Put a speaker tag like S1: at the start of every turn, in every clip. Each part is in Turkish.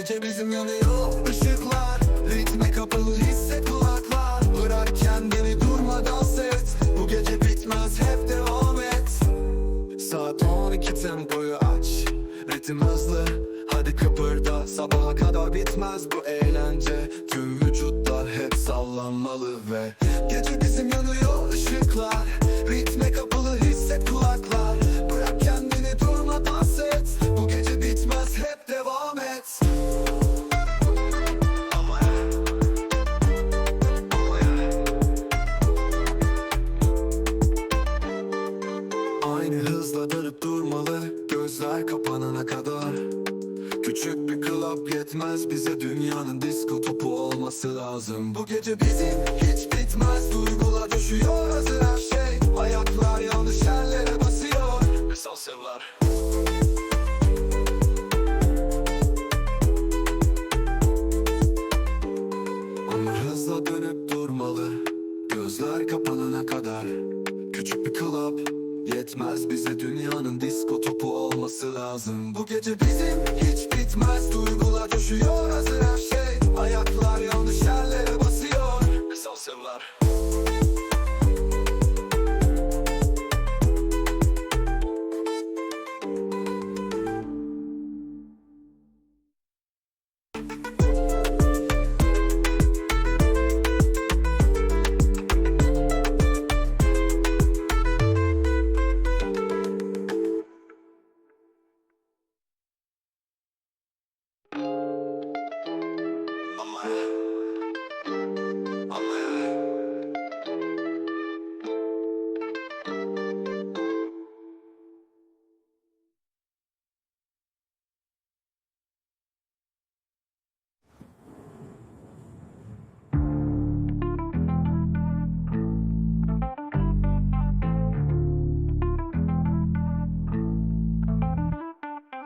S1: gece bizim yanıyor ışıklar Ritme kapalı hisset kulaklar. Bırak kendini durma dans et Bu gece bitmez hep devam et. Saat 12 tempoyu aç Ritim hızlı. Hadi kıpırda Sabaha kadar bitmez bu eğlence. Tüm vücutlar hep sallanmalı ve Gece bizim yanıyor ışıklar durmalı Gözler kapanana kadar. Küçük bir club yetmez bize Dünyanın disco topu olması lazım. Bu gece bizim hiç bitmez Duygular coşuyor hazır her şey. Ayaklar yanlış yerlere basıyor. Ve salsalar Ama hızla dönüp durmalı. Gözler kapanana kadar. Küçük bir club Yetmez bize dünyanın disco topu olması lazım. Bu gece bizim hiç bitmez. Duygular coşuyor hazır her şey. Ayaklar yanlış yerlere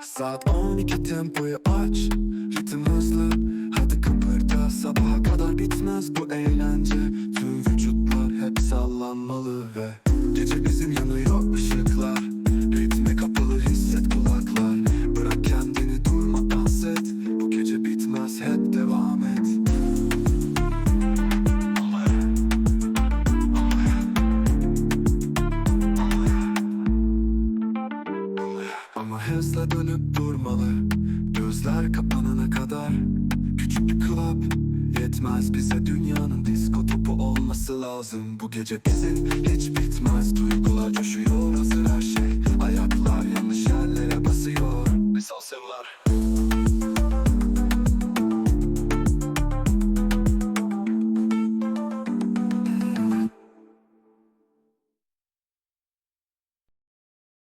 S1: Saat 12 tempoyu aç. Ritim hızlı hadi kıpırda. Sabaha kadar bitmez bu eğlence hızla dönüp durmalı. Gözler kapanana kadar. Küçük bir club. Yetmez bize Dünyanın disko topu olması lazım. Bu gece bizim hiç bitmez. Duygular coşuyor hazır her şey. Ayaklar yanlış yerlere basıyor. Biz alsınlar